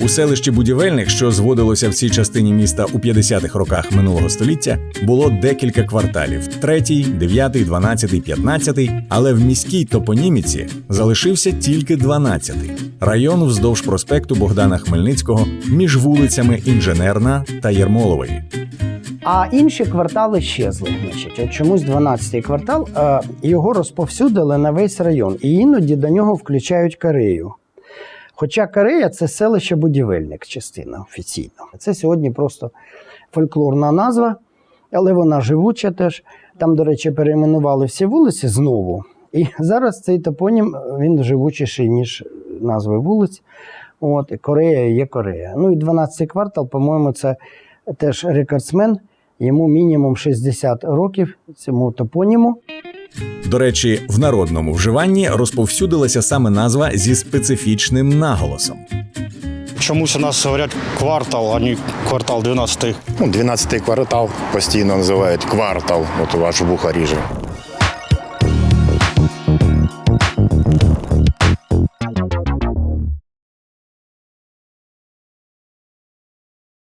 У селищі будівельних, що зводилося в цій частині міста у 50-х роках минулого століття, було декілька кварталів: третій, дев'ятий, дванадцятий, п'ятнадцятий. Але в міській топоніміці залишився тільки дванадцятий район вздовж проспекту Богдана Хмельницького між вулицями Інженерна та Єрмолової. А інші квартали щезли. Значить, от чомусь 12-й квартал е, його розповсюдили на весь район, і іноді до нього включають Корею. Хоча Корея це селище будівельник, частина офіційно. Це сьогодні просто фольклорна назва, але вона живуча теж. Там, до речі, перейменували всі вулиці знову. І зараз цей топонім він живучіший, ніж назви вулиць. От, і Корея є Корея. Ну і 12-й квартал, по-моєму, це теж рекордсмен. Йому мінімум 60 років цьому топоніму. До речі, в народному вживанні розповсюдилася саме назва зі специфічним наголосом. Чомусь у нас говорять квартал, а не квартал 12 Ну, 12-й квартал постійно називають квартал, от у ваш вуха ріже.